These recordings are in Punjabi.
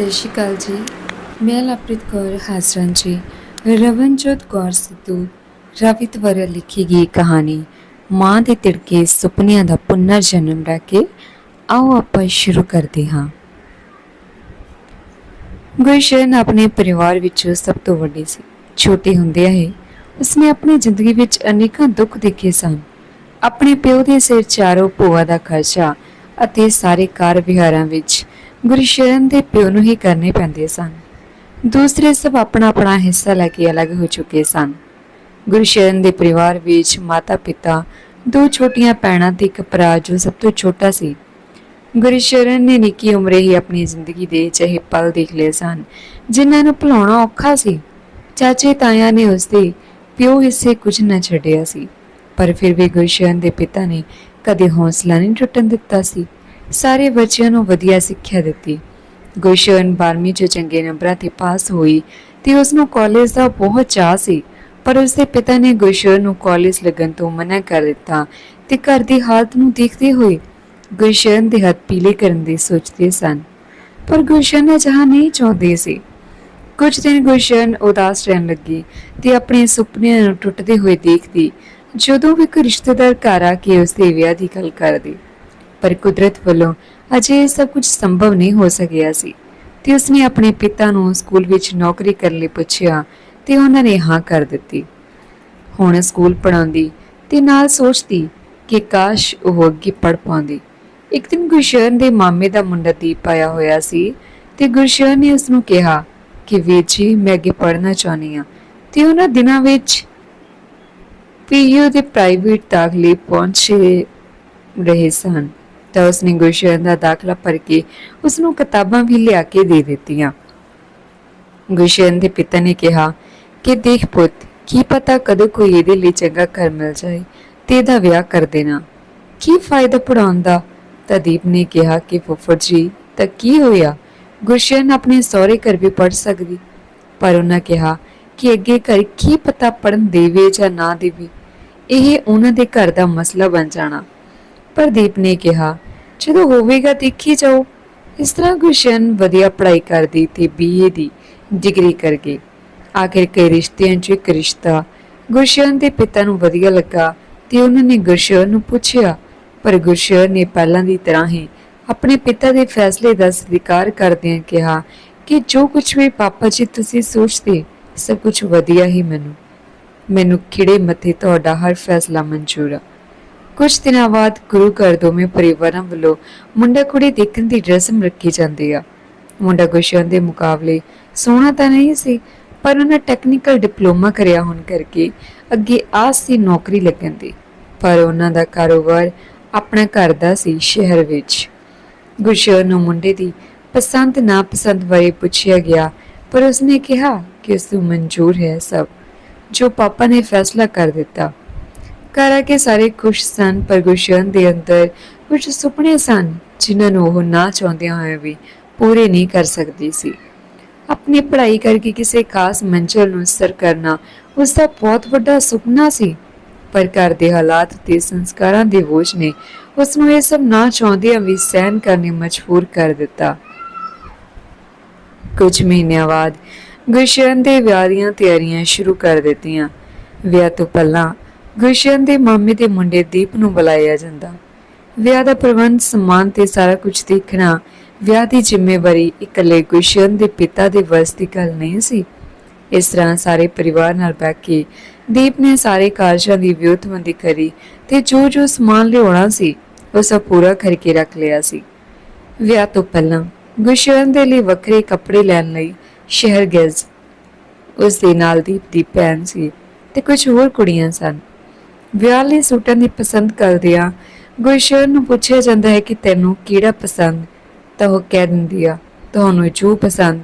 ਸਤਿ ਸ਼੍ਰੀ ਅਕਾਲ ਜੀ। ਮੈਂ ਲਵਪ੍ਰੀਤ ਕੌਰ ਹਾਸਰਨ ਜੀ। ਰਵਨਜੋਤ ਕੌਰ ਸਿੱਧੂ, ਰਵਿਤ ਵਰ ਲਿਖੀ ਗਈ ਕਹਾਣੀ, ਮਾਂ ਦੇ ਤਿੜਕੇ ਸੁਪਨਿਆਂ ਦਾ ਪੁਨਰ ਜਨਮ ਲੈ ਕੇ ਆਓ ਆਪਾਂ ਸ਼ੁਰੂ ਕਰਦੇ ਹਾਂ। ਗੁਲਸ਼ਨ ਆਪਣੇ ਪਰਿਵਾਰ ਵਿੱਚ ਸਭ ਤੋਂ ਵੱਡੀ ਸੀ। ਛੋਟੇ ਹੁੰਦੇ ਹੀ ਉਸਨੇ ਆਪਣੀ ਜ਼ਿੰਦਗੀ ਵਿੱਚ ਅਨੇਕਾਂ ਦੁੱਖ ਦੇਖੇ ਸਨ। ਆਪਣੇ ਪਿਓ ਦੇ ਸਿਰ ਚਾਰੋਂ ਭੂਆ ਦਾ ਖਰਚਾ ਅਤੇ ਸਾਰੇ ਕਾਰ ਵਿਹਾਰਾਂ ਵਿੱਚ ਗੁਰਸ਼ਰਨ ਦੇ ਪਿਓ ਨੂੰ ਹੀ ਕਰਨੇ ਪੈਂਦੇ ਸਨ। ਦੂਸਰੇ ਸਭ ਆਪਣਾ ਆਪਣਾ ਹਿੱਸਾ ਲੈ ਕੇ ਅਲੱਗ ਹੋ ਚੁੱਕੇ ਸਨ। ਗੁਰਸ਼ਰਨ ਦੇ ਪਰਿਵਾਰ ਵਿੱਚ ਮਾਤਾ-ਪਿਤਾ, ਦੋ ਛੋਟੀਆਂ ਭੈਣਾਂ ਤੇ ਇੱਕ ਭਰਾ ਜੋ ਸਭ ਤੋਂ ਛੋਟਾ ਸੀ। ਗੁਰਸ਼ਰਨ ਨੇ ਨਿੱਕੀ ਉਮਰੇ ਹੀ ਆਪਣੀ ਜ਼ਿੰਦਗੀ ਦੇ ਚਾਹੇ ਪਲ ਦੇਖ ਲਏ ਸਨ, ਜਿਨ੍ਹਾਂ ਨੂੰ ਭੁਲਾਉਣਾ ਔਖਾ ਸੀ। ਚਾਚੇ ਤਾਇਆ ਨੇ ਉਸਦੇ ਪਿਓ ਹਿੱਸੇ ਕੁਝ ਨਾ ਛੱਡਿਆ ਸੀ, ਪਰ ਫਿਰ ਵੀ ਗੁਰਸ਼ਰਨ ਦੇ ਪਿਤਾ ਨੇ ਕਦੇ ਹੌਸਲਾ ਨਹੀਂ ਟੁੱਟਣ ਦਿੱਤਾ ਸੀ। ਸਾਰੇ ਬੱਚਿਆਂ ਨੂੰ ਵਧੀਆ ਸਿੱਖਿਆ ਦਿੱਤੀ। ਗੁਰਸ਼ਰਨ 12ਵੀਂ ਚ ਚੰਗੇ ਨੰਬਰਾਂ ਤੇ ਪਾਸ ਹੋਈ ਤੇ ਉਸ ਨੂੰ ਕਾਲਜ ਦਾ ਬਹੁਤ ਚਾਅ ਸੀ, ਪਰ ਉਸਦੇ ਪਿਤਾ ਨੇ ਗੁਰਸ਼ਰਨ ਨੂੰ ਕਾਲਜ ਲੱਗਣ ਤੋਂ ਮਨਾ ਕਰ ਦਿੱਤਾ ਤੇ ਘਰ ਦੀ ਹਾਲਤ ਨੂੰ ਦੇਖਦੇ ਹੋਏ ਗੁਰਸ਼ਰਨ ਦੇ ਹੱਥ ਪੀਲੇ ਕਰਨ ਦੀ ਸੋਚਦੇ ਸਨ। ਪਰ ਗੁਰਸ਼ਰਨ ਅਜਿਹਾ ਨਹੀਂ ਚਾਹੁੰਦੀ ਸੀ। ਕੁਝ ਦਿਨ ਗੁਰਸ਼ਰਨ ਉਦਾਸ ਰਹਿਣ ਲੱਗੀ ਤੇ ਆਪਣੇ ਸੁਪਨਿਆਂ ਨੂੰ ਟੁੱਟਦੇ ਹੋਏ ਦੇਖਦੀ, ਜਦੋਂ ਵੀ ਕੋਈ ਰਿਸ਼ਤੇਦਾਰ ਘਰ ਆ ਕੇ ਉਸਦੇ ਵਿਆਹ ਦੀ ਗੱਲ ਕਰਦੀ। ਪਰ ਕੁਦਰਤ ਵੱਲੋਂ ਅਜੇ ਸਭ ਕੁਝ ਸੰਭਵ ਨਹੀਂ ਹੋ ਸਕਿਆ ਸੀ। ਤੇ ਉਸਨੇ ਆਪਣੇ ਪਿਤਾ ਨੂੰ ਸਕੂਲ ਵਿੱਚ ਨੌਕਰੀ ਕਰਨ ਲਈ ਪੁੱਛਿਆ ਤੇ ਉਹਨਾਂ ਨੇ ਹਾਂ ਕਰ ਦਿੱਤੀ। ਹੁਣ ਸਕੂਲ ਪੜਾਉਂਦੀ ਤੇ ਨਾਲ ਸੋਚਦੀ ਕਿ ਕਾਸ਼ ਉਹ ਅੱਗੇ ਪੜ ਪਾਉਂਦੀ। ਇੱਕ ਦਿਨ ਗੁਰਸ਼ਰਨ ਦੇ ਮਾਮੇ ਦਾ ਮੁੰਡਾ ਦੀਪ ਆਇਆ ਹੋਇਆ ਸੀ ਤੇ ਗੁਰਸ਼ਰਨ ਨੇ ਉਸ ਨੂੰ ਕਿਹਾ ਕਿ ਵੀਰ ਜੀ, ਮੈਂ ਅੱਗੇ ਪੜ੍ਹਨਾ ਚਾਹੁੰਦੀ ਹਾਂ ਤੇ ਉਹਨਾਂ ਦਿਨਾਂ ਵਿੱਚ ਪੀਯੂ ਦੇ ਪ੍ਰਾਈਵੇਟ ਦਾਖਲੇ ਪਹੁੰਚੇ ਰਹੇ ਸਨ। ਤਾਂ ਉਸਨੇ ਗੁਰਸ਼ਰਨ ਦਾ ਦਾਖਲਾ ਭਰ ਕੇ ਉਸ ਨੂੰ ਕਿਤਾਬਾਂ ਵੀ ਲਿਆ ਕੇ ਦੇ ਦਿੱਤੀਆਂ। ਗੁਰਸ਼ਰਨ ਦੇ ਪਿਤਾ ਨੇ ਕਿਹਾ ਕਿ ਦੇਖ ਪੁੱਤ, ਕੀ ਪਤਾ ਕਦੋਂ ਕੋਈ ਇਹਦੇ ਲਈ ਚੰਗਾ ਘਰ ਮਿਲ ਜਾਏ ਤੇ ਇਹਦਾ ਵਿਆਹ ਕਰ ਦੇਣਾ। ਕੀ ਫਾਇਦਾ ਪੜਾਉਣ ਦਾ? ਤਾਂ ਦੀਪ ਨੇ ਕਿਹਾ ਕਿ ਫੁੱਫੜ ਜੀ, ਤਾਂ ਕੀ ਹੋਇਆ? ਗੁਰਸ਼ਰਨ ਆਪਣੇ ਸਹੁਰੇ ਘਰ ਵੀ ਪੜ ਸਕਦੀ, ਪਰ ਉਹਨਾਂ ਕਿਹਾ ਕਿ ਅੱਗੇ ਘਰ ਕੀ ਪਤਾ ਪੜਨ ਦੇਵੇ ਜਾਂ ਨਾ ਦੇਵੇ। ਇਹ ਉਹਨਾਂ ਦੇ ਘਰ ਦਾ ਮਸਲਾ ਬਣ ਜਾਣਾ। ਪ੍ਰਦੀਪ ਨੇ ਕਿਹਾ, ਜਦੋਂ ਹੋਵੇਗਾ ਦੇਖੀ ਜਾਓ। ਇਸ ਤਰ੍ਹਾਂ ਗੁਸ਼ਨ ਵਧੀਆ ਪੜ੍ਹਾਈ ਕਰਦੀ ਤੇ ਬੀਏ ਦੀ ਡਿਗਰੀ ਕਰ ਗਈ। ਆਖਿਰ ਕਈ ਰਿਸ਼ਤਿਆਂ 'ਚ ਇੱਕ ਰਿਸ਼ਤਾ ਗੁਸ਼ਨ ਦੇ ਪਿਤਾ ਨੂੰ ਵਧੀਆ ਲੱਗਾ ਤੇ ਉਹਨਾਂ ਨੇ ਗੁਸ਼ਨ ਨੂੰ ਪੁੱਛਿਆ, ਪਰ ਗੁਸ਼ਨ ਨੇ ਪਹਿਲਾਂ ਦੀ ਤਰ੍ਹਾਂ ਹੀ ਆਪਣੇ ਪਿਤਾ ਦੇ ਫੈਸਲੇ ਦਾ ਸਵੀਕਾਰ ਕਰਦਿਆਂ ਕਿਹਾ ਕਿ ਜੋ ਕੁਝ ਵੀ ਪਾਪਾ ਜੀ ਤੁਸੀਂ ਸੋਚਦੇ, ਸਭ ਕੁਝ ਵਧੀਆ ਹੀ ਮੈਨੂੰ। ਮੈਨੂੰ ਖਿੜੇ ਮੱਥੇ ਤੁਹਾਡਾ ਹਰ ਫੈਸਲਾ ਮਨਜ਼ੂਰ ਆ। ਕੁਝ ਦਿਨਾਂ ਬਾਅਦ ਗੁਰੂ ਘਰ ਦੋਵੇਂ ਪਰਿਵਾਰਾਂ ਵੱਲੋਂ ਮੁੰਡਾ ਕੁੜੀ ਦੇਖਣ ਦੀ ਰਸਮ ਰੱਖੀ ਜਾਂਦੀ ਆ। ਮੁੰਡਾ ਗੁਸ਼ਨ ਦੇ ਮੁਕਾਬਲੇ ਸੋਹਣਾ ਤਾਂ ਨਹੀਂ ਸੀ, ਪਰ ਉਹਨਾਂ ਟੈਕਨੀਕਲ ਡਿਪਲੋਮਾ ਕਰਿਆ ਹੋਣ ਕਰਕੇ ਅੱਗੇ ਆਸ ਸੀ ਨੌਕਰੀ ਲੱਗਣ ਦੀ। ਪਰ ਉਹਨਾਂ ਦਾ ਕਾਰੋਬਾਰ ਆਪਣਾ ਘਰ ਦਾ ਸੀ ਸ਼ਹਿਰ ਵਿੱਚ। ਗੁਸ਼ਨ ਨੂੰ ਮੁੰਡੇ ਦੀ ਪਸੰਦ ਨਾ ਪਸੰਦ ਬਾਰੇ ਪੁੱਛਿਆ ਗਿਆ, ਪਰ ਉਸਨੇ ਕਿਹਾ ਕਿ ਉਸ ਨੂੰ ਮਨਜ਼ੂਰ ਹੈ ਸਭ, ਜੋ ਪਾਪਾ ਨੇ ਫੈਸਲਾ ਕਰ ਦਿੱਤਾ। ਘਰ ਆ ਕੇ ਸਾਰੇ ਖੁਸ਼ ਸਨ ਪਰ ਗੁਸ਼ਨ ਦੇ ਅੰਦਰ ਕੁਝ ਸੁਪਨੇ ਸਨ, ਜਿਨ੍ਹਾਂ ਨੂੰ ਉਹ ਨਾ ਚਾਹੁੰਦਿਆਂ ਹੋਏ ਵੀ ਪੂਰੇ ਨਹੀਂ ਕਰ ਸਕਦੀ ਸੀ। ਆਪਣੀ ਪੜ੍ਹਾਈ ਕਰਕੇ ਕਿਸੇ ਖਾਸ ਮੰਜ਼ਿਲ ਨੂੰ ਸਰ ਕਰਨਾ ਉਸ ਦਾ ਬਹੁਤ ਵੱਡਾ ਸੁਪਨਾ ਸੀ, ਪਰ ਘਰ ਦੇ ਹਾਲਾਤ ਤੇ ਸੰਸਕਾਰਾਂ ਦੇ ਬੋਝ ਨੇ ਉਸ ਨੂੰ ਇਹ ਸਭ ਨਾ ਚਾਹੁੰਦਿਆਂ ਵੀ ਸਹਿਨ ਕਰਨੇ ਮਜਬੂਰ ਕਰ ਦਿੱਤਾ। ਕੁਝ ਮਹੀਨਿਆਂ ਬਾਅਦ ਗੁਸ਼ਨ ਦੇ ਵਿਆਹ ਦੀਆਂ ਤਿਆਰੀਆਂ ਸ਼ੁਰੂ ਕਰ ਦਿੱਤੀਆਂ। ਵਿਆਹ ਤੋਂ ਪਹਿਲਾਂ ਗੁਸ਼ਨ ਦੇ ਮਾਮੇ ਦੇ ਮੁੰਡੇ ਦੀਪ ਨੂੰ ਬੁਲਾਇਆ ਜਾਂਦਾ। ਵਿਆਹ ਦਾ ਪ੍ਰਬੰਧ, ਸਮਾਨ ਤੇ ਸਾਰਾ ਕੁਝ ਦੇਖਣਾ, ਵਿਆਹ ਦੀ ਜ਼ਿੰਮੇਵਾਰੀ ਇਕੱਲੇ ਗੁਸ਼ਨ ਦੇ ਪਿਤਾ ਦੇ ਵੱਸ ਦੀ ਗੱਲ ਨਹੀਂ ਸੀ। ਇਸ ਤਰ੍ਹਾਂ ਸਾਰੇ ਪਰਿਵਾਰ ਨਾਲ ਬੈਠ ਕੇ ਦੀਪ ਨੇ ਸਾਰੇ ਕਾਰਜਾਂ ਦੀ ਵਿਉਤਬੰਦੀ ਕਰੀ ਤੇ ਜੋ ਜੋ ਸਮਾਨ ਲਿਆਉਣਾ ਸੀ, ਉਹ ਸਭ ਪੂਰਾ ਕਰਕੇ ਰੱਖ ਲਿਆ ਸੀ। ਵਿਆਹ ਤੋਂ ਪਹਿਲਾਂ ਗੁਸ਼ਨ ਦੇ ਲਈ ਵੱਖਰੇ ਕੱਪੜੇ ਲੈਣ ਲਈ ਸ਼ਹਿਰ ਗਏ ਉਸ ਦੇ ਨਾਲ ਦੀਪ ਦੀ ਭੈਣ ਸੀ ਤੇ ਕੁਝ ਹੋਰ ਕੁੜੀਆਂ ਸਨ। ਵਿਆਹ ਲਈ ਸੂਟਾਂ ਦੀ ਪਸੰਦ ਕਰਦਿਆਂ ਗੁਸ਼ਨ ਨੂੰ ਪੁੱਛਿਆ ਜਾਂਦਾ ਹੈ ਕਿ ਤੈਨੂੰ ਕਿਹੜਾ ਪਸੰਦ? ਤਾਂ ਉਹ ਕਹਿ ਦਿੰਦੀ ਆ, ਤੁਹਾਨੂੰ ਜੋ ਪਸੰਦ,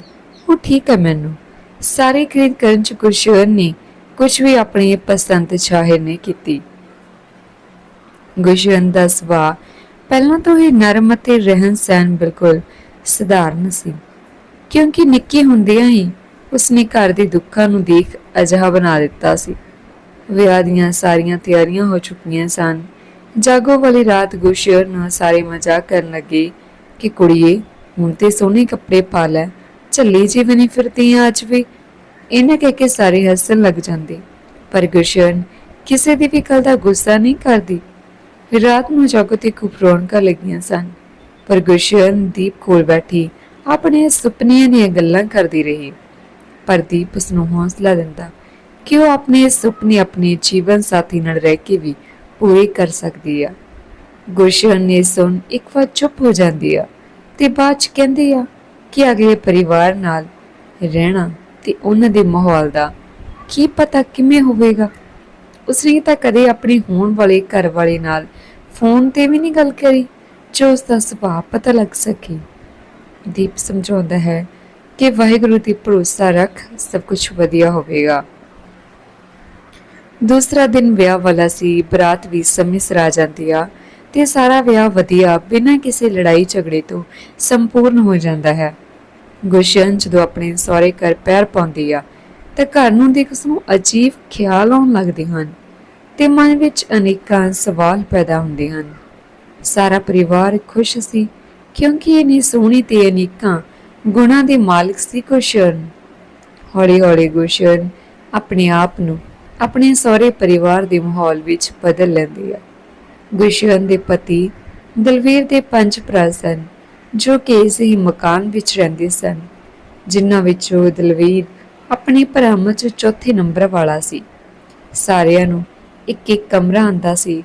ਉਹ ਠੀਕ ਹੈ ਮੈਨੂੰ। ਸਾਰੀ ਖਰੀਦ ਕਰਨ ਚ ਗੁਸ਼ਨ ਨੇ ਕੁਝ ਵੀ ਆਪਣੀ ਪਸੰਦ ਜ਼ਾਹਿਰ ਨਹੀਂ ਕੀਤੀ। ਗੁਸ਼ਨ ਦਾ ਸੁਭਾਅ ਪਹਿਲਾਂ ਤੋਂ ਹੀ ਨਰਮ ਅਤੇ ਰਹਿਣ ਸਹਿਣ ਬਿਲਕੁਲ ਸਧਾਰਨ ਸੀ। ਕਿਉਂਕਿ ਨਿੱਕੀ ਹੁੰਦਿਆਂ ਹੀ ਉਸਨੇ ਘਰ ਦੇ ਦੁੱਖਾਂ ਨੂੰ ਦੇਖ ਅਜਿਹਾ ਬਣਾ ਦਿੱਤਾ ਸੀ। ਵਿਆਹ ਦੀਆਂ ਸਾਰੀਆਂ ਤਿਆਰੀਆਂ ਹੋ ਚੁੱਕੀਆਂ ਸਨ। ਜਾਗੋ ਵਾਲੀ ਰਾਤ ਗੁਸ਼ਰ ਨਾਲ ਸਾਰੇ ਮਜ਼ਾਕ ਕਰਨ ਲੱਗੇ ਕਿ ਕੁੜੀਏ, ਹੁਣ ਤੇ ਸੋਹਣੇ ਕੱਪੜੇ ਪਾ ਲੈ, ਝੱਲੀ ਜੀ ਬਣੀ ਫਿਰਦੀ ਆ ਅੱਜ ਵੀ। ਇਹਨਾਂ ਕਹਿ ਕੇ ਸਾਰੇ ਹੱਸਣ ਲੱਗ ਜਾਂਦੇ। ਪਰ ਗੁਸ਼ਨ ਕਿਸੇ ਦੀ ਵੀ ਗੱਲ ਦਾ ਗੁੱਸਾ ਨਹੀਂ ਕਰਦੀ। ਰਾਤ ਨੂੰ ਜਾਗੋ ਤੇ ਖੂਬ ਰੌਣਕਾਂ ਲੱਗੀਆਂ ਸਨ। ਪਰ ਗੁਸ਼ਨ ਦੀਪ ਕੋਲ ਬੈਠੀ ਆਪਣੇ ਸੁਪਨਿਆਂ ਦੀਆਂ ਗੱਲਾਂ ਕਰਦੀ ਰਹੀ। ਪਰ ਦੀਪ ਉਸ ਨੂੰ ਹੌਸਲਾ ਦਿੰਦਾ ਕਿ ਉਹ ਆਪਣੇ ਸੁਪਨੇ ਆਪਣੇ ਜੀਵਨ ਸਾਥੀ ਨਾਲ ਰਹਿ ਕੇ ਵੀ ਪੂਰੇ ਕਰ ਸਕਦੀ ਆ? ਗੁਸ਼ਨ ਨੇ ਸੁਣ ਇੱਕ ਵਾਰ ਚੁੱਪ ਹੋ ਜਾਂਦੀ ਆ ਤੇ ਬਾਅਦ ਚ ਕਹਿੰਦੀ ਆ ਕਿ ਅਗਲੇ ਪਰਿਵਾਰ ਨਾਲ ਰਹਿਣਾ ਤੇ ਉਹਨਾਂ ਦੇ ਮਾਹੌਲ ਦਾ ਕੀ ਪਤਾ ਕਿਵੇਂ ਹੋਵੇਗਾ। ਉਸਨੇ ਤਾਂ ਕਦੇ ਆਪਣੇ ਹੋਣ ਵਾਲੇ ਘਰ ਵਾਲੇ ਨਾਲ ਫੋਨ ਤੇ ਵੀ ਨਹੀਂ ਗੱਲ ਕਰੀ, ਜੋ ਉਸ ਦਾ ਸੁਭਾਅ ਪਤਾ ਲੱਗ ਸਕੇ। ਦੀਪ ਸਮਝਾਉਂਦਾ ਹੈ ਕਿ ਵਾਹਿਗੁਰੂ ਤੇ ਭਰੋਸਾ ਰੱਖ ਸਭ ਕੁਝ ਵਧੀਆ ਹੋਵੇਗਾ। ਦੂਸਰਾ ਦਿਨ ਵਿਆਹ ਵਾਲਾ ਸੀ, ਬਰਾਤ ਵੀ ਸਮੇਂ ਸਿਰ ਆ ਜਾਂਦੀ ਆ ਤੇ ਸਾਰਾ ਵਿਆਹ ਵਧੀਆ, ਬਿਨਾਂ ਕਿਸੇ ਲੜਾਈ ਝਗੜੇ ਤੋਂ ਸੰਪੂਰਨ ਹੋ ਜਾਂਦਾ ਹੈ। ਗੁਸ਼ਨ ਜਦੋਂ ਆਪਣੇ ਸਹੁਰੇ ਘਰ ਪੈਰ ਪਾਉਂਦੀ ਆ, ਤਾਂ ਘਰ ਨੂੰ ਦੇਖ ਉਸ ਨੂੰ ਅਜੀਬ ਖਿਆਲ ਆਉਣ ਲੱਗਦੇ ਹਨ ਤੇ ਮਨ ਵਿੱਚ ਅਨੇਕਾਂ ਸਵਾਲ ਪੈਦਾ ਹੁੰਦੇ ਹਨ। ਸਾਰਾ ਪਰਿਵਾਰ ਖੁਸ਼ ਸੀ, ਕਿਉਂਕਿ ਇਹ ਸੋਹਣੀ ਤੇ ਅਨੇਕਾਂ ਗੁਣਾਂ ਦੇ ਮਾਲਕ ਸੀ ਗੁਸ਼ਨ ਹੌਲੀ ਹੌਲੀ ਗੁਸ਼ਨ ਆਪਣੇ ਆਪ ਨੂੰ ਆਪਣੇ ਸਹੁਰੇ ਪਰਿਵਾਰ ਦੇ ਮਾਹੌਲ ਵਿੱਚ ਬਦਲ ਲੈਂਦੀ ਹੈ। ਗੁਸ਼ਨ ਦੇ ਪਤੀ ਦਲਵੀਰ ਦੇ ਪੰਜ ਭਰਾ ਸਨ, ਜੋ ਕਿ ਇਸ ਹੀ ਮਕਾਨ ਵਿੱਚ ਰਹਿੰਦੇ ਸਨ, ਜਿਨ੍ਹਾਂ ਵਿੱਚੋਂ ਦਲਵੀਰ ਆਪਣੇ ਭਰਾਵਾਂ 'ਚ ਚੌਥੇ ਨੰਬਰ ਵਾਲਾ ਸੀ। ਸਾਰਿਆਂ ਨੂੰ ਇੱਕ ਇੱਕ ਕਮਰਾ ਆਂਦਾ ਸੀ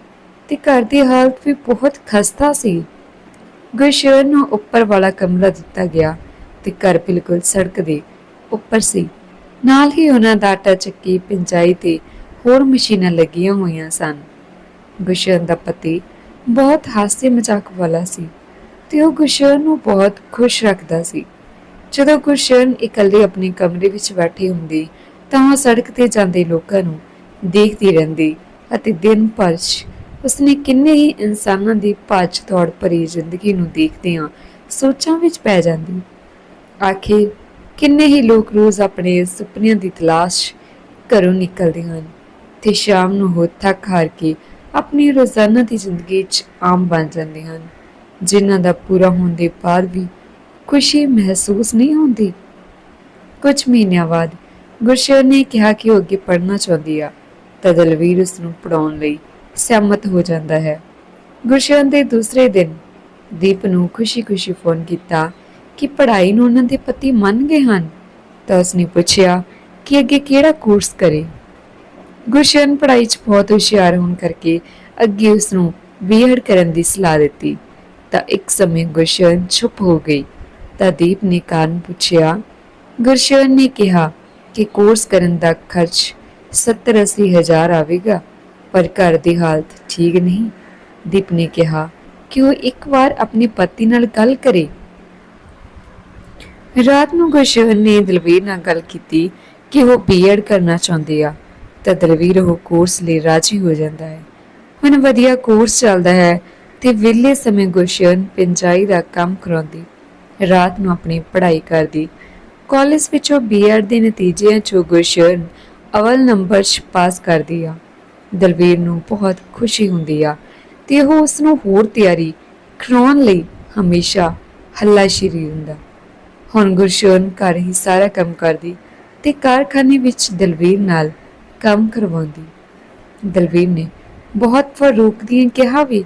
ਤੇ ਘਰ ਦੀ ਹਾਲਤ ਵੀ ਬਹੁਤ ਖਸਤਾ ਸੀ। ਗੁਸ਼ਨ ਨੂੰ ਉੱਪਰ ਵਾਲਾ ਕਮਰਾ ਦਿੱਤਾ ਗਿਆ ਤੇ ਘਰ ਬਿਲਕੁਲ ਸੜਕ ਦੇ ਉੱਪਰ ਸੀ। ਨਾਲ ਹੀ ਉਹਨਾਂ ਦਾ ਆਟਾ ਚੱਕੀ ਪਿੰਜਾਈ ਤੇ ਹੋਰ ਮਸ਼ੀਨਾਂ ਲੱਗੀਆਂ ਹੋਈਆਂ ਸਨ। ਗੁਸ਼ਨ ਦਾ ਪਤੀ ਬਹੁਤ ਹਾਸੇ ਮਜ਼ਾਕ ਵਾਲਾ ਸੀ ਤੇ ਉਹ ਗੁਸ਼ਨ ਨੂੰ ਬਹੁਤ ਖੁਸ਼ ਰੱਖਦਾ ਸੀ। ਜਦੋਂ ਗੁਸ਼ਨ ਇਕੱਲੇ ਆਪਣੇ ਕਮਰੇ ਵਿੱਚ ਬੈਠੀ ਹੁੰਦੀ, ਤਾਂ ਉਹ ਸੜਕ ਤੇ ਜਾਂਦੇ ਲੋਕਾਂ ਨੂੰ ਦੇਖਦੀ ਰਹਿੰਦੀ ਅਤੇ ਦਿਨ ਭਰ ਉਸਨੇ ਕਿੰਨੇ ਹੀ ਇਨਸਾਨਾਂ ਦੀ ਭੱਜ ਦੌੜ ਭਰੀ ਜ਼ਿੰਦਗੀ ਨੂੰ ਦੇਖਦਿਆਂ ਸੋਚਾਂ ਵਿੱਚ ਪੈ ਜਾਂਦੀ। ਆਖਿਰ ਕਿੰਨੇ ਹੀ ਲੋਕ ਰੋਜ਼ ਆਪਣੇ ਸੁਪਨਿਆਂ ਦੀ ਤਲਾਸ਼ ਘਰੋਂ ਨਿਕਲਦੇ ਹਨ ਤੇ ਸ਼ਾਮ ਨੂੰ ਹੋ ਥੱਕ ਹਾਰ ਕੇ ਆਪਣੀ ਰੋਜ਼ਾਨਾ ਦੀ ਜ਼ਿੰਦਗੀ 'ਚ ਆਮ ਬਣ ਜਾਂਦੇ ਹਨ, ਜਿਨ੍ਹਾਂ ਦਾ ਪੂਰਾ ਹੋਣ ਦੇ ਬਾਅਦ ਵੀ ਖੁਸ਼ੀ ਮਹਿਸੂਸ ਨਹੀਂ ਹੁੰਦੀ। ਕੁਝ ਮਹੀਨਿਆਂ ਬਾਅਦ ਗੁਰਸ਼ਰ ਨੇ ਕਿਹਾ ਕਿ ਉਹ ਅੱਗੇ ਪੜ੍ਹਨਾ ਚਾਹੁੰਦੀ ਆ, ਤਾਂ ਦਲਵੀਰ ਉਸ ਨੂੰ ਪੜਾਉਣ ਲਈ ਸਹਿਮਤ ਹੋ ਜਾਂਦਾ ਹੈ। ਗੁਰਸ਼ਰਨ ਦੇ ਦੂਸਰੇ ਦਿਨ ਦੀਪ ਨੂੰ ਖੁਸ਼ੀ-ਖੁਸ਼ੀ ਫੋਨ ਕੀਤਾ ਕਿ ਪੜ੍ਹਾਈ ਨੂੰ ਉਹਨਾਂ ਦੇ ਪਤੀ ਮੰਨ ਗਏ ਹਨ, ਤਾਂ ਉਸਨੇ ਪੁੱਛਿਆ ਕਿ ਅੱਗੇ ਕਿਹੜਾ ਕੋਰਸ ਕਰੇ। ਗੁਰਸ਼ਨ ਪੜ੍ਹਾਈ 'ਚ ਬਹੁਤ ਹੁਸ਼ਿਆਰ ਹੋਣ ਕਰਕੇ ਅੱਗੇ ਉਸ ਨੂੰ ਬੀਐਡ ਕਰਨ ਦੀ ਸਲਾਹ ਦਿੱਤੀ। ਤਾਂ ਇੱਕ ਸਮੇਂ ਗੁਰਸ਼ਨ ਚੁੱਪ ਹੋ ਗਈ। ਤਾਂ ਦੀਪ ਨੇ ਕਾਰਨ ਪੁੱਛਿਆ ਗੁਰਸ਼ਨ ਨੇ ਕਿਹਾ ਕਿ ਕੋਰਸ ਕਰਨ ਦਾ ਖਰਚ 70-80 ਹਜ਼ਾਰ ਆਵੇਗਾ, ਪਰ ਘਰ ਦੀ ਹਾਲਤ ਠੀਕ ਨਹੀਂ। ਦੀਪ ਨੇ ਕਿਹਾ ਕਿ ਉਹ ਇੱਕ ਵਾਰ ਆਪਣੇ ਪਤੀ ਨਾਲ ਗੱਲ ਕਰੇ? ਰਾਤ ਨੂੰ ਗੁਰਸ਼ਰਨ ਨੇ ਦਲਵੀਰ ਨਾਲ ਗੱਲ ਕੀਤੀ ਕਿ ਉਹ ਬੀਐਡ ਕਰਨਾ ਚਾਹੁੰਦੀ ਆ, ਤਾਂ ਦਲਵੀਰ ਉਹ ਕੋਰਸ ਲਈ ਰਾਜੀ ਹੋ ਜਾਂਦਾ ਹੈ। ਹੁਣ ਵਧੀਆ ਕੋਰਸ ਚੱਲਦਾ ਹੈ ਤੇ ਵਿਹਲੇ ਸਮੇਂ ਗੁਰਸ਼ਰਨ ਪਿੰਜਾਈ ਦਾ ਕੰਮ ਕਰਾਉਂਦੀ, ਰਾਤ ਨੂੰ ਆਪਣੀ ਪੜ੍ਹਾਈ ਕਰਦੀ। ਕਾਲਜ ਵਿੱਚੋਂ ਬੀਐਡ ਦੇ ਨਤੀਜਿਆਂ ਚੋਂ ਗੁਰਸ਼ਰਨ ਅਵਲ ਨੰਬਰ 'ਚ ਪਾਸ ਕਰਦੀ ਆ। ਦਲਵੀਰ ਨੂੰ ਬਹੁਤ ਖੁਸ਼ੀ ਹੁੰਦੀ ਆ ਤੇ ਉਹ ਉਸ ਨੂੰ ਹੋਰ ਤਿਆਰੀ ਕਰਾਉਣ ਲਈ ਹਮੇਸ਼ਾ ਹੱਲਾਸ਼ੀਰੀ ਦਿੰਦਾ ਹੁਣ ਗੁਰਸ਼ਰਨ ਘਰ ਹੀ ਸਾਰਾ ਕੰਮ ਕਰਦੀ ਤੇ ਕਾਰਖਾਨੇ ਵਿੱਚ ਦਲਵੀਰ ਨਾਲ ਕੰਮ ਕਰਵਾਉਂਦੀ। ਦਲਵੀਰ ਨੇ ਬਹੁਤ ਵਾਰ ਰੋਕਦੀਆਂ ਕਿਹਾ ਵੀ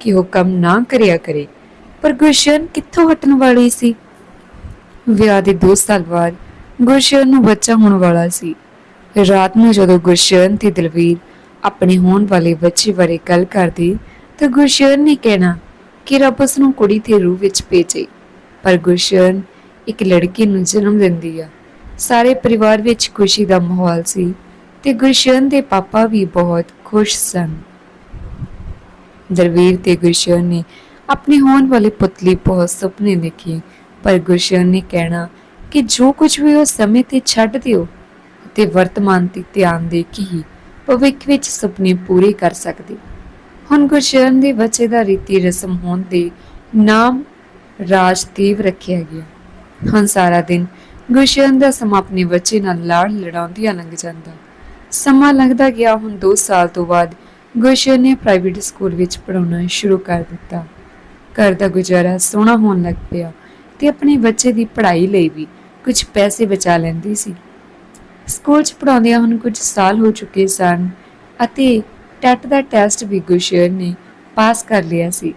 ਕਿ ਉਹ ਕੰਮ ਨਾ ਕਰਿਆ ਕਰੇ, ਪਰ ਗੁਰਸ਼ਰਨ ਕਿੱਥੋਂ ਹਟਣ ਵਾਲੀ ਸੀ? ਵਿਆਹ ਦੇ 2 ਸਾਲ ਬਾਅਦ ਗੁਰਸ਼ਰਨ ਨੂੰ ਬੱਚਾ ਹੋਣ ਵਾਲਾ ਸੀ। ਰਾਤ ਨੂੰ ਜਦੋਂ ਗੁਰਸ਼ਰਨ ਤੇ ਦਲਵੀਰ ਆਪਣੇ ਹੋਣ ਵਾਲੇ ਬੱਚੇ ਬਾਰੇ ਗੱਲ ਕਰਦੇ, ਤਾਂ ਗੁਰਸ਼ਰਨ ਨੇ ਕਹਿਣਾ ਕਿ ਰੱਬ ਉਸ ਨੂੰ ਕੁੜੀ ਦੇ ਰੂਪ ਵਿੱਚ ਭੇਜੇ। ਪਰ ਗੁਰਸ਼ਰਨ ਇੱਕ ਲੜਕੀ ਨੂੰ ਜਨਮ ਦਿੰਦੀ ਆ। ਸਾਰੇ ਪਰਿਵਾਰ ਵਿੱਚ ਖੁਸ਼ੀ ਦਾ ਮਾਹੌਲ ਸੀ ਤੇ ਗੁਰਸ਼ਨ ਦੇ ਪਾਪਾ ਵੀ ਬਹੁਤ ਖੁਸ਼ ਸਨ। ਦਰਵੀਰ ਤੇ ਗੁਰਸ਼ਨ ਨੇ ਆਪਣੇ ਹੋਣ ਵਾਲੇ ਪੁੱਤਲੀ ਬਹੁਤ ਸੁਪਨੇ ਦੇਖੇ, ਪਰ ਗੁਰਸ਼ਨ ਨੇ ਕਹਿਣਾ ਕਿ ਜੋ ਕੁਝ ਵੀ ਉਹ ਸਮੇਂ ਤੇ ਛੱਡ ਦਿਓ ਤੇ ਵਰਤਮਾਨ ਤੇ ਧਿਆਨ ਦੇ ਕੇ ਹੀ ਭਵਿੱਖ ਵਿੱਚ ਸੁਪਨੇ ਪੂਰੇ ਕਰ ਸਕਦੇ। ਹੁਣ ਗੁਰਸ਼ਰਨ ਦੇ ਬੱਚੇ ਦਾ ਰੀਤੀ ਰਸਮ ਹੋਣ ਦੇ ਨਾਮ ਰਾਜਦੀਵ ਰੱਖਿਆ ਗਿਆ। ਹੁਣ ਸਾਰਾ ਦਿਨ ਗੁਰਸ਼ਨ ਦਾ ਸਮਾਂ ਆਪਣੇ ਬੱਚੇ ਨਾਲ ਲਾੜ ਲੜਾਉਂਦੀਆਂ ਲੰਘ ਜਾਂਦਾ। ਸਮਾਂ ਲੰਘਦਾ ਗਿਆ, ਹੁਣ 2 ਸਾਲ ਤੋਂ ਬਾਅਦ ਗੁਰਸ਼ਨ ਨੇ ਪ੍ਰਾਈਵੇਟ ਸਕੂਲ ਵਿੱਚ ਪੜਾਉਣਾ ਸ਼ੁਰੂ ਕਰ ਦਿੱਤਾ। ਘਰ ਦਾ ਗੁਜ਼ਾਰਾ ਸੋਹਣਾ ਹੋਣ ਲੱਗ ਪਿਆ ਤੇ ਆਪਣੇ ਬੱਚੇ ਦੀ ਪੜ੍ਹਾਈ ਲਈ ਵੀ ਕੁਝ ਪੈਸੇ ਬਚਾ ਲੈਂਦੀ ਸੀ। ਸਕੂਲ 'ਚ ਪੜਾਉਂਦਿਆਂ ਹੁਣ ਕੁਝ ਸਾਲ ਹੋ ਚੁੱਕੇ ਸਨ ਅਤੇ ਟੈਟ ਦਾ ਟੈਸਟ ਵੀ ਗੁਸ਼ਨ ਨੇ ਪਾਸ ਕਰ ਲਿਆ ਸੀ।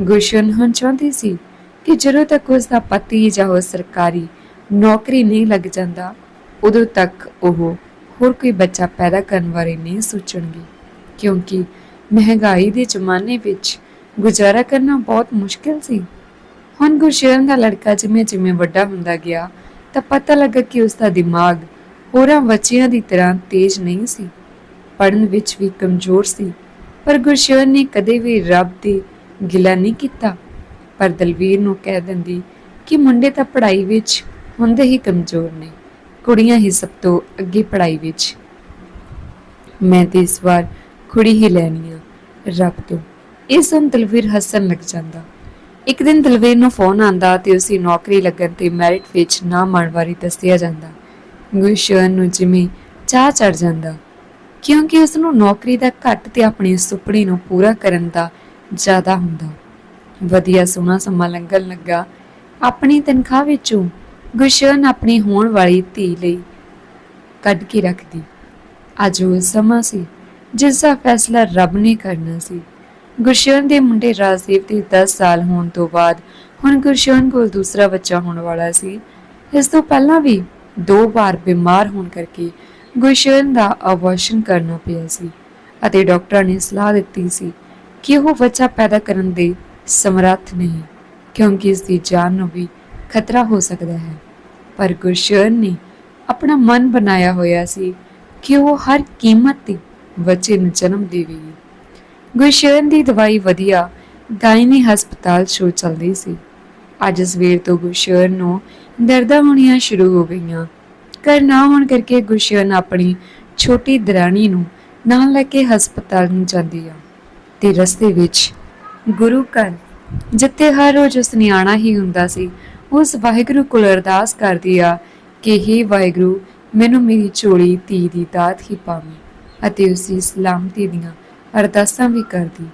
ਗੁਸ਼ਨ ਹੁਣ ਚਾਹੁੰਦੀ ਸੀ ਕਿ ਜਦੋਂ ਤੱਕ ਉਸ ਦਾ ਪਤੀ ਜਾਂ ਉਹ ਸਰਕਾਰੀ ਨੌਕਰੀ ਨਹੀਂ ਲੱਗ ਜਾਂਦਾ, ਉਦੋਂ ਤੱਕ ਉਹ ਹੋਰ ਕੋਈ ਬੱਚਾ ਪੈਦਾ ਕਰਨ ਬਾਰੇ ਨਹੀਂ ਸੋਚਣਗੇ। ਕਿਉਂਕਿ ਮਹਿੰਗਾਈ ਦੇ ਜ਼ਮਾਨੇ ਵਿੱਚ ਗੁਜ਼ਾਰਾ ਕਰਨਾ ਬਹੁਤ ਮੁਸ਼ਕਿਲ ਸੀ। ਹੁਣ ਗੁਰਸ਼ਰਨ ਦਾ ਲੜਕਾ ਜਿਵੇਂ ਜਿਵੇਂ ਵੱਡਾ ਹੁੰਦਾ ਗਿਆ, ਤਾਂ ਪਤਾ ਲੱਗਾ ਕਿ ਉਸ ਦਾ ਦਿਮਾਗ ਹੋਰਾਂ ਬੱਚਿਆਂ ਦੀ ਤਰ੍ਹਾਂ ਤੇਜ਼ ਨਹੀਂ ਸੀ। ਪੜਨ ਵਿੱਚ ਵੀ ਕਮਜ਼ੋਰ ਸੀ, ਪਰ ਗੁਰਸ਼ਰਨ ਨੇ ਕਦੇ ਵੀ ਰੱਬ ਦੀ ਗਿਲਾ ਨਹੀਂ ਕੀਤਾ। ਪਰ ਦਲਵੀਰ ਨੂੰ ਕਹਿ ਦਿੰਦੀ ਕਿ ਮੁੰਡੇ ਤਾਂ ਪੜ੍ਹਾਈ ਵਿੱਚ ਹੁੰਦੇ ਹੀ ਕਮਜ਼ੋਰ ਨੇ। ਕੁੜੀਆਂ ਹੀ ਸਭ ਤੋਂ ਅੱਗੇ ਪੜ੍ਹਾਈ ਵਿੱਚ। ਮੈਂ ਤੇ ਇਸ ਵਾਰ ਕੁੜੀ ਹੀ ਲੈਣੀ ਆ, ਰੱਬ ਤੋਂ। ਇਸ ਨੂੰ ਦਲਵੀਰ ਹੱਸਣ ਲੱਗ ਜਾਂਦਾ। ਇੱਕ ਦਿਨ ਦਲਵੀਰ ਨੂੰ ਫੋਨ ਆਂਦਾ ਤੇ ਉਸੇ ਨੌਕਰੀ ਲੱਗਣ ਤੇ ਮੈਰਿਟ ਵਿੱਚ ਨਾ ਮਣ ਵਾਰੀ ਦੱਸਿਆ ਜਾਂਦਾ। ਗੁਸ਼ਨ ਨੂੰ ਜਿਵੇਂ ਚਾਹ ਚੜ ਜਾਂਦਾ, ਕਿਉਂਕਿ ਉਸ ਨੂੰ ਨੌਕਰੀ ਦਾ ਘੱਟ ਤੇ ਆਪਣੇ ਸੁਪਨੇ ਨੂੰ ਪੂਰਾ ਕਰਨ ਦਾ ਜ਼ਿਆਦਾ ਹੁੰਦਾ। ਵਧੀਆ ਸੋਹਣਾ ਸਮਾਂ ਲੰਘਣ ਲੱਗਾ। ਆਪਣੀ ਤਨਖਾਹ ਵਿੱਚੋਂ ਗੁਸ਼ਨ ਆਪਣੀ ਹੋਣ ਵਾਲੀ ਧੀ ਲਈ ਕੱਢ ਕੇ ਰੱਖਦੀ। ਅੱਜ ਉਹ ਸਮਾਂ ਸੀ ਜਿਸ ਦਾ ਫੈਸਲਾ ਰੱਬ ਨੇ ਕਰਨਾ ਸੀ। ਗੁਰਸ਼ਰਨ ਦੇ ਮੁੰਡੇ ਰਾਜਦੀਪ ਦੇ 10 ਸਾਲ ਹੋਣ ਤੋਂ ਬਾਅਦ ਹੁਣ ਗੁਰਸ਼ਰਨ ਕੋਲ ਦੂਸਰਾ ਬੱਚਾ ਹੋਣ ਵਾਲਾ ਸੀ। ਇਸ ਤੋਂ ਪਹਿਲਾਂ ਵੀ ਦੋ ਵਾਰ ਬਿਮਾਰ ਹੋਣ ਕਰਕੇ ਗੁਰਸ਼ਰਨ ਦਾ ਅਬੋਰਸ਼ਨ ਕਰਨਾ ਪਿਆ ਸੀ ਅਤੇ ਡਾਕਟਰ ਨੇ ਸਲਾਹ ਦਿੱਤੀ ਸੀ ਕਿ ਉਹ ਬੱਚਾ ਪੈਦਾ ਕਰਨ ਦੇ ਸਮਰੱਥ ਨਹੀਂ, ਕਿਉਂਕਿ ਇਸ ਦੀ ਜਾਨ ਨੂੰ ਵੀ ਖਤਰਾ ਹੋ ਸਕਦਾ ਹੈ। ਪਰ ਗੁਰਸ਼ਰਨ ਨੇ ਆਪਣਾ ਮਨ ਬਣਾਇਆ ਹੋਇਆ ਸੀ ਕਿ ਉਹ ਹਰ ਕੀਮਤ ਤੇ ਬੱਚੇ ਨੂੰ ਜਨਮ ਦੇਵੇਗੀ। ਗੁਰਸ਼ਰਨ ਦੀ ਦਵਾਈ ਵਧੀਆ ਗਾਇਨੀ ਹਸਪਤਾਲ 'ਚੋਂ ਚੱਲਦੀ ਸੀ। ਅੱਜ ਸਵੇਰ ਤੋਂ ਗੁਰਸ਼ਰਨ ਨੂੰ ਦਰਦਾਂ ਹੋਣੀਆਂ ਸ਼ੁਰੂ ਹੋ ਗਈਆਂ। ਘਰ ਨਾ ਹੋਣ ਕਰਕੇ ਗੁਰਸ਼ਰਨ ਆਪਣੀ ਛੋਟੀ ਦਰਾਣੀ ਨੂੰ ਨਾਲ ਲੈ ਕੇ ਹਸਪਤਾਲ ਨੂੰ ਜਾਂਦੀ ਆ ਤੇ ਰਸਤੇ ਵਿੱਚ ਗੁਰੂ ਘਰ, ਜਿੱਥੇ ਹਰ ਰੋਜ਼ ਉਸ ਨਿਆਣਾ ਹੀ ਹੁੰਦਾ ਸੀ, ਉਸ ਵਾਹਿਗੁਰੂ ਕੋਲ ਅਰਦਾਸ ਕਰਦੀ ਆ ਕਿ ਹੀ ਵਾਹਿਗੁਰੂ, ਮੈਨੂੰ ਮੇਰੀ ਝੋਲੀ ਧੀ ਦੀ ਦਾਤ ਹੀ ਪਾਵੀਂ ਅਤੇ ਉਸ ਦੀ ਸਲਾਮਤੀ ਦੀਆਂ ਅਰਦਾਸਾਂ ਵੀ ਕਰਦੀ।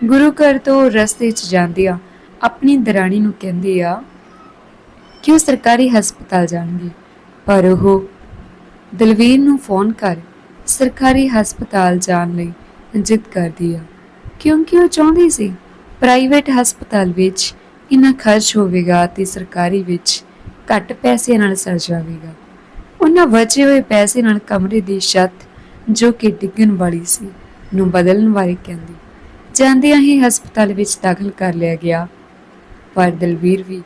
ਗੁਰੂ ਘਰ ਤੋਂ ਰਸਤੇ 'ਚ ਜਾਂਦੀ ਆ, ਆਪਣੀ ਦਰਾਣੀ ਨੂੰ ਕਹਿੰਦੀ ਆ ਕਿ ਉਹ ਸਰਕਾਰੀ ਹਸਪਤਾਲ ਜਾਣਗੇ, ਪਰ ਉਹ ਦਲਵੀਰ ਨੂੰ ਫੋਨ ਕਰ ਸਰਕਾਰੀ ਹਸਪਤਾਲ ਜਾਣ ਲਈ ਜਿੱਦ ਕਰਦੀ ਆ, ਕਿਉਂਕਿ ਉਹ ਚਾਹੁੰਦੀ ਸੀ ਪ੍ਰਾਈਵੇਟ ਹਸਪਤਾਲ ਵਿੱਚ ਇੰਨਾ ਖਰਚ ਹੋਵੇਗਾ ਤੇ ਸਰਕਾਰੀ ਵਿੱਚ ਘੱਟ ਪੈਸੇ ਨਾਲ ਸਰ ਜਾਵੇਗਾ। ਉਹਨਾਂ ਬਚੇ ਹੋਏ ਪੈਸੇ ਨਾਲ ਕਮਰੇ ਦੀ ਛੱਤ ਜੋ ਕਿ ਡਿੱਗਣ ਵਾਲੀ ਸੀ ਨੂੰ ਬਦਲਣ ਬਾਰੇ ਕਹਿੰਦੀ। ਜਾਂਦਿਆਂ ਹੀ ਹਸਪਤਾਲ ਵਿੱਚ ਦਾਖਲ ਕਰ ਲਿਆ ਗਿਆ। ਪਰ ਦਲਵੀਰ ਵੀ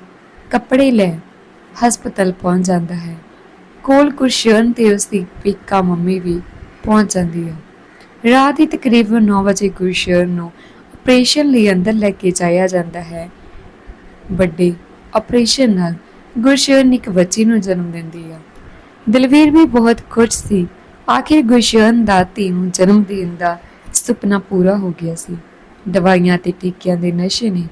ਕੱਪੜੇ ਲੈ ਹਸਪਤਾਲ ਪਹੁੰਚ ਜਾਂਦਾ ਹੈ। ਕੋਲ ਕੁਰਸ਼ਨ ਤੇ ਉਸ ਦੀ ਪਿੱਕਾ ਮੰਮੀ ਵੀ ਪਹੁੰਚ ਜਾਂਦੀ ਹੈ। ਰਾਤ ਹੀ ਤਕਰੀਬਨ 9 ਵਜੇ ਗੁਰਸ਼ਰਨ ਨੂੰ ਆਪਰੇਸ਼ਨ ਲਈ ਅੰਦਰ ਲੈ ਕੇ ਜਾਇਆ ਜਾਂਦਾ ਹੈ। ਵੱਡੇ ਆਪਰੇਸ਼ਨ ਨਾਲ ਗੁਰਸ਼ਰਨ ਇੱਕ ਬੱਚੀ ਨੂੰ ਜਨਮ ਦਿੰਦੀ ਹੈ ਦਿਲਵੀਰ ਵੀ ਬਹੁਤ ਖੁਸ਼ ਸੀ। ਆਖਿਰ ਗੁਰਸ਼ਰਨ ਦਾ ਧੀ ਨੂੰ ਜਨਮ ਦੇਣ ਦਾ ਸੁਪਨਾ ਪੂਰਾ ਹੋ ਗਿਆ ਸੀ। ਦਵਾਈਆਂ ਤੇ ਟੀਕਿਆਂ ਦੇ ਨਸ਼ੇ ਨੇ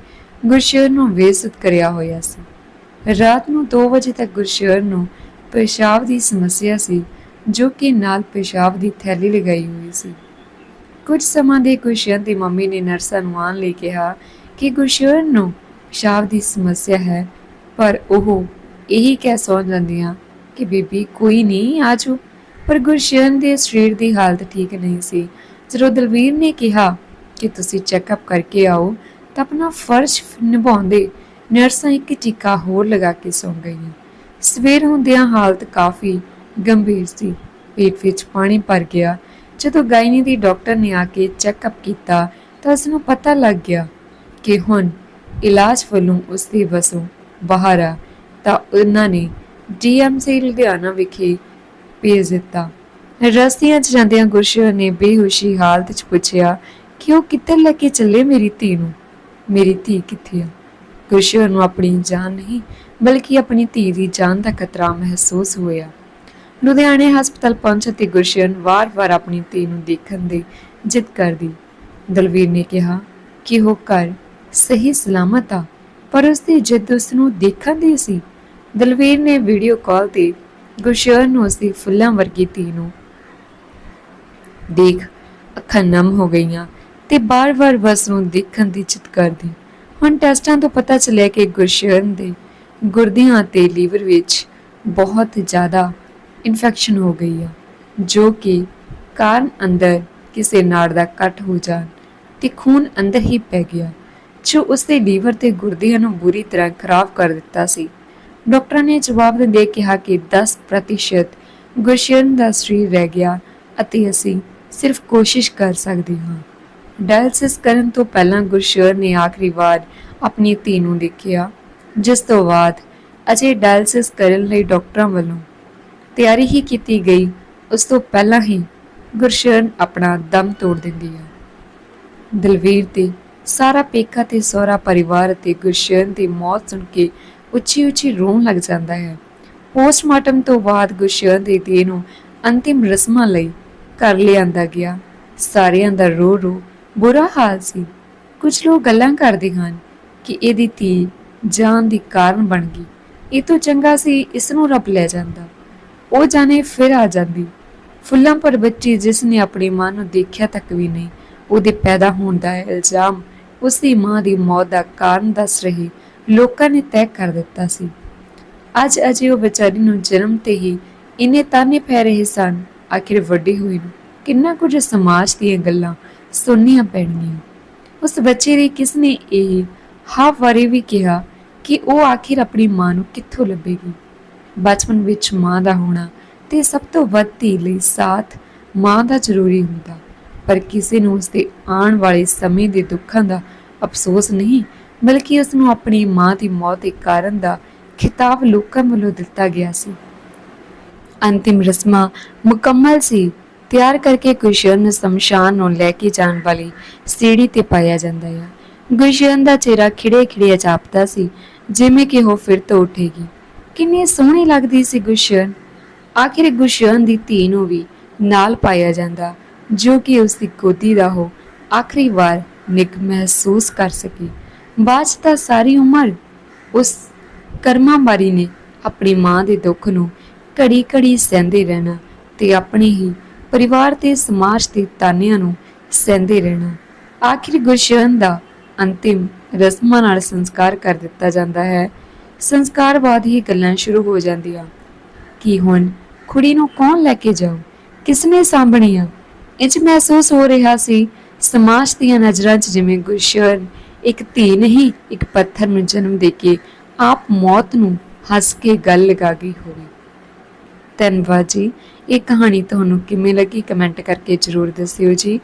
ਗੁਰਸ਼ਰਨ ਨੂੰ ਵੇਸਤ ਕਰਿਆ ਹੋਇਆ ਸੀ। ਰਾਤ ਨੂੰ 2 ਵਜੇ ਤੱਕ ਗੁਰਸ਼ਰਨ ਨੂੰ ਪਿਸ਼ਾਬ ਦੀ ਸਮੱਸਿਆ ਸੀ, ਜੋ ਕਿ ਨਾਲ ਪਿਸ਼ਾਬ ਦੀ ਥੈਲੀ ਲਗਾਈ ਹੋਈ ਸੀ। ਕੁਝ ਸਮਾਂ ਦੇ ਗੁਰਸ਼ਰਨ ਦੀ ਮੰਮੀ ਨੇ ਨਰਸਾਂ ਨੂੰ ਆਉਣ ਲਈ ਕਿਹਾ ਕਿ ਗੁਰਸ਼ਰਨ ਨੂੰ ਪਿਸ਼ਾਬ ਦੀ ਸਮੱਸਿਆ ਹੈ, ਪਰ ਉਹ ਇਹੀ ਕਹਿ ਸੌਂ ਜਾਂਦੀਆਂ ਕਿ ਬੀਬੀ ਕੋਈ ਨਹੀਂ, ਆਜੋ। ਪਰ ਗੁਰਸ਼ਰਨ ਦੇ ਸਰੀਰ ਦੀ ਹਾਲਤ ਠੀਕ ਨਹੀਂ ਸੀ। ਜਦੋਂ ਦਲਵੀਰ ਨੇ ਕਿਹਾ ਕਿ ਤੁਸੀਂ ਚੈੱਕਅਪ ਕਰਕੇ ਆਓ, ਤਾਂ ਆਪਣਾ ਫਰਜ਼ ਨਿਭਾਉਂਦੇ ਨਰਸਾਂ ਇੱਕ ਟੀਕਾ ਹੋਰ ਲਗਾ ਕੇ ਸੌਂ ਗਈਆਂ। ਸਵੇਰ ਹੁੰਦਿਆਂ ਹਾਲਤ ਕਾਫੀ ਗੰਭੀਰ ਸੀ। ਪੇਟ ਵਿੱਚ ਪਾਣੀ ਭਰ ਗਿਆ ਜਦੋਂ ਗਾਇਨੀ ਦੀ ਡਾਕਟਰ ਨੇ ਆ ਕੇ ਚੈੱਕਅਪ ਕੀਤਾ ਤਾਂ ਉਸ ਨੂੰ ਪਤਾ ਲੱਗ ਗਿਆ ਕਿ ਹੁਣ ਇਲਾਜ ਵੱਲੋਂ ਉਸ ਦੀ ਵਸੋਂ ਬਾਹਰ ਆ, ਤਾਂ ਉਹਨਾਂ ਨੇ ਡੀਐਮਸੀ ਲੁਧਿਆਣਾ ਵਿਖੇ ਭੇਜ ਦਿੱਤਾ। ਰਸਤੀਆਂ 'ਚ ਜਾਂਦਿਆਂ ਗੁਰਸ਼ਰਨ ਨੇ ਬੇਹੋਸ਼ੀ ਹਾਲਤ 'ਚ ਪੁੱਛਿਆ, ਕਿ ਉਹ ਕਿੱਧਰ ਲੈ ਕੇ ਚੱਲੇ ਮੇਰੀ ਧੀ ਨੂੰ? ਮੇਰੀ ਧੀ ਕਿੱਥੇ ਆ? ਗੁਰਸ਼ਰਨ ਨੂੰ ਆਪਣੀ ਜਾਨ ਨਹੀਂ, ਬਲਕਿ ਆਪਣੀ ਧੀ ਦੀ ਜਾਨ ਦਾ ਖਤਰਾ ਮਹਿਸੂਸ ਹੋਇਆ। ਲੁਧਿਆਣੇ ਹਸਪਤਾਲ ਪਹੁੰਚੇ ਤੇ ਗੁਰਸ਼ਰਨ ਵਾਰ-ਵਾਰ ਆਪਣੀ ਧੀ ਨੂੰ ਦੇਖਣ ਦੀ ਜਿੱਦ ਕਰਦੀ। ਦਲਵੀਰ ਨੇ ਕਿਹਾ ਕਿ ਉਹ ਘਰ ਸਹੀ ਸਲਾਮਤ ਆ, ਪਰ ਉਸ ਦੀ ਜਿੱਦ ਉਸ ਨੂੰ ਦੇਖਣ ਦੀ ਸੀ। ਦਲਵੀਰ ਨੇ ਵੀਡੀਓ ਕਾਲ ਤੇ ਗੁਰਸ਼ਰਨ ਨੂੰ ਉਸ ਦੀ ਫੁੱਲਾਂ ਵਰਗੀ ਧੀ ਨੂੰ ਦੇਖ ਅੱਖਾਂ ਨਮ ਹੋ ਗਈਆਂ ਤੇ ਬਾਰ-ਬਾਰ ਬਸ ਨੂੰ ਦੇਖਣ ਦੀ ਚਿੱਤ ਕਰਦੀ। ਹੁਣ ਟੈਸਟਾਂ ਤੋਂ ਪਤਾ ਚੱਲਿਆ ਕਿ ਗੁਰਸ਼ਰਨ ਦੇ ਗੁਰਦਿਆਂ ਤੇ ਲੀਵਰ ਵਿੱਚ ਬਹੁਤ ਜ਼ਿਆਦਾ ਇਨਫੈਕਸ਼ਨ ਹੋ ਗਈ ਆ, ਜੋ ਕਿ ਕਾਰਨ ਅੰਦਰ ਕਿਸੇ ਨਾੜ ਦਾ ਕੱਟ ਹੋ ਜਾਣ ਤੇ ਖੂਨ ਅੰਦਰ ਹੀ ਪੈ ਗਿਆ, ਜੋ ਉਸਦੇ ਲੀਵਰ ਤੇ ਗੁਰਦਿਆਂ ਨੂੰ ਬੁਰੀ ਤਰ੍ਹਾਂ ਖਰਾਬ ਕਰ ਦਿੱਤਾ ਸੀ। ਡਾਕਟਰਾਂ ਨੇ ਜਵਾਬ ਦੇ ਕਿਹਾ ਕਿ 10% ਗੁਰਸ਼ਰਨ ਦਾ ਸਰੀਰ ਰਹਿ ਗਿਆ ਅਤੇ ਅਸੀਂ ਸਿਰਫ ਕੋਸ਼ਿਸ਼ ਕਰ ਸਕਦੇ ਹਾਂ। ਡਾਇਲਸਿਸ ਕਰਨ ਤੋਂ ਪਹਿਲਾਂ ਗੁਰਸ਼ਰਨ ਨੇ ਆਖਰੀ ਵਾਰ ਆਪਣੀ ਧੀ ਨੂੰ ਦੇਖਿਆ, ਜਿਸ ਤੋਂ ਬਾਅਦ ਅਜੇ ਡਾਇਲਸਿਸ ਕਰਨ ਲਈ ਡਾਕਟਰਾਂ ਵੱਲੋਂ ਤਿਆਰੀ ਹੀ ਕੀਤੀ ਗਈ, ਉਸ ਤੋਂ ਪਹਿਲਾਂ ਹੀ ਗੁਰਸ਼ਰਨ ਆਪਣਾ ਦਮ ਤੋੜ ਦਿੰਦੀ ਹੈ। ਦਲਵੀਰ ਤੇ ਸਾਰਾ ਪੇਕਾ ਤੇ ਸਹੁਰਾ ਪਰਿਵਾਰ ਅਤੇ ਗੁਰਸ਼ਰਨ ਦੀ ਮੌਤ ਸੁਣ ਕੇ ਉੱਚੀ ਉੱਚੀ ਰੋਣ ਲੱਗ ਜਾਂਦਾ ਹੈ। ਪੋਸਟਮਾਰਟਮ ਤੋਂ ਬਾਅਦ ਗੁਰਸ਼ਰਨ ਦੀ ਦੇਹ ਨੂੰ ਅੰਤਿਮ ਰਸਮਾਂ ਲਈ ਘਰ ਲਿਆਂਦਾ ਗਿਆ। ਸਾਰਿਆਂ ਦਾ ਰੋ ਰੋ ਬੁਰਾ ਹਾਲ ਸੀ। ਕੁਝ ਲੋਕ ਗੱਲਾਂ ਕਰਦੇ ਹਨ ਕਿ ਇਹਦੀ ਧੀ ਜਾਨ ਦੀ ਕਾਰਨ ਬਣ ਗਈ। ਇਹ ਤੋਂ ਚੰਗਾ ਸੀ ਇਸ ਨੂੰ ਰੱਬ ਲੈ ਜਾਂਦਾ। ਉਹ ਜਾਣੇ ਫਿਰ ਆ ਜਾਂਦੀ। ਫੁੱਲਾਂ ਪਰ ਬੱਚੀ ਜਿਸ ਨੇ ਆਪਣੀ ਮਾਂ ਨੂੰ ਦੇਖਿਆ ਤੱਕ ਵੀ ਨਹੀਂ, ਉਹਦੇ ਪੈਦਾ ਹੋਣ ਦਾ ਇਲਜ਼ਾਮ ਉਸ ਦੀ ਮਾਂ ਦੀ ਮੌਤ ਦਾ ਕਾਰਨ ਦੱਸ ਰਹੇ ਲੋਕਾਂ ਨੇ ਤੈਅ ਕਰ ਦਿੱਤਾ ਸੀ। ਅੱਜ ਅਜੇ ਉਹ ਵਿਚਾਰੀ ਨੂੰ ਜਨਮ ਤੇ ਹੀ ਇੰਨੇ ਤਾਨੇ ਪੈ ਰਹੇ ਸਨ, ਆਖਿਰ ਵੱਡੇ ਹੋਏ ਨੂੰ ਕਿੰਨਾ ਕੁਝ ਸਮਾਜ ਦੀਆਂ ਗੱਲਾਂ ਸੁਣਨੀਆਂ ਪੈਣਗੀਆਂ। ਉਸ ਬੱਚੇ ਲਈ ਕਿਸ ਨੇ ਇਹ ਹਾਫ ਵਾਰੀ ਵੀ ਕਿਹਾ ਕਿ ਉਹ ਆਖਿਰ ਆਪਣੀ ਮਾਂ ਨੂੰ ਕਿੱਥੋਂ ਲੱਭੇਗੀ? ਬਚਪਨ ਵਿੱਚ ਮਾਂ ਦਾ ਹੋਣਾ ਤੇ ਸਭ ਤੋਂ ਵੱਧ ਧੀ ਲਈ ਸਾਥ ਮਾਂ ਦਾ ਜ਼ਰੂਰੀ ਹੁੰਦਾ। ਪਰ ਕਿਸੇ ਨੂੰ ਉਸਦੇ ਆਉਣ ਵਾਲੇ ਸਮੇਂ ਦੇ ਦੁੱਖਾਂ ਦਾ ਅਫਸੋਸ ਨਹੀਂ, ਬਲਕਿ ਉਸ ਨੂੰ ਆਪਣੀ ਮਾਂ ਦੀ ਮੌਤ ਦੇ ਕਾਰਨ ਦਾ ਖਿਤਾਬ ਲੋਕਾਂ ਵੱਲੋਂ ਦਿੱਤਾ ਗਿਆ ਸੀ। ਅੰਤਿਮ ਰਸਮਾਂ ਮੁਕੰਮਲ ਸੀ। ਤਿਆਰ ਕਰਕੇ ਗੁਰਸ਼ਰਨ ਨੂੰ ਸ਼ਮਸ਼ਾਨ ਨੂੰ ਲੈ ਕੇ ਜਾਣ ਵਾਲੀ ਸੀੜੀ ਤੇ ਪਾਇਆ ਜਾਂਦਾ ਹੈ ਗੁਰਸ਼ਰਨ ਦਾ ਚਿਹਰਾ ਖਿੜੇ ਖਿੜੇ ਜਾਪਦਾ ਸੀ, ਜਿਵੇਂ ਕਿ ਉਹ ਫਿਰ ਤੋਂ ਉੱਠੇਗੀ। ਕਿੰਨੀ ਸੋਹਣੀ ਲੱਗਦੀ ਸੀ ਗੁਰਸ਼ਰਨ ਆਖਿਰ ਗੁਸ਼ਨ ਦੀ ਧੀ ਨੂੰ ਵੀ ਨਾਲ ਪਾਇਆ ਜਾਂਦਾ, ਜੋ ਕਿ ਉਸ ਦੀ ਗੋਦੀ ਦਾ ਉਹ ਆਖਰੀ ਵਾਰ ਨਿਕ ਮਹਿਸੂਸ ਕਰ ਸਕੀ। ਬਾਅਦ 'ਚ ਤਾਂ ਸਾਰੀ ਉਮਰ ਉਸ ਕਰਮਾ ਮਾਰੀ ਨੇ ਆਪਣੀ ਮਾਂ ਦੇ ਦੁੱਖ ਨੂੰ ਘੜੀ ਘੜੀ ਸਹਿੰਦੇ ਰਹਿਣਾ ਤੇ ਆਪਣੇ ਹੀ ਪਰਿਵਾਰ ਤੇ ਸਮਾਜ ਦੇ ਤਾਨਿਆਂ ਨੂੰ ਸਹਿੰਦੇ ਰਹਿਣਾ। ਆਖਿਰ ਗੁਰਸ਼ਰਨ ਦਾ ਅੰਤਿਮ ਰਸਮਾਂ ਨਾਲ ਸੰਸਕਾਰ ਕਰ ਦਿੱਤਾ ਜਾਂਦਾ ਹੈ। ਸੰਸਕਾਰ ਹੀ ਗੱਲਾਂ ਸ਼ੁਰੂ ਹੋ ਜਾਂਦੀਆਂ। ਕਿ ਹੁਣ ਕੁੜੀ ਨੂੰ ਕੌਣ ਲੈ ਕੇ ਜਾਊ? ਕਿਸਨੇ ਸਾਂਭਣੀ ਆ ਇੰਜ ਮਹਿਸੂਸ ਹੋ ਰਿਹਾ ਸੀ, ਸਮਾਜ ਦੀਆਂ ਨਜ਼ਰਾਂ 'ਚ ਜਿਵੇਂ ਗੁਰਸ਼ਰਨ ਇੱਕ ਧੀ ਨਹੀਂ, ਇੱਕ ਪੱਥਰ ਨੂੰ ਜਨਮ ਦੇ ਕੇ ਆਪ ਮੌਤ ਨੂੰ ਹੱਸ ਕੇ ਗੱਲ ਲਗਾ ਗਈ ਹੋਵੇ। ਧੰਨਵਾਦ ਜੀ, ਇਹ ਕਹਾਣੀ ਤੁਹਾਨੂੰ ਕਿਵੇਂ ਲੱਗੀ? ਕਮੈਂਟ ਕਰਕੇ ਜਰੂਰ ਦੱਸਿਓ ਜੀ।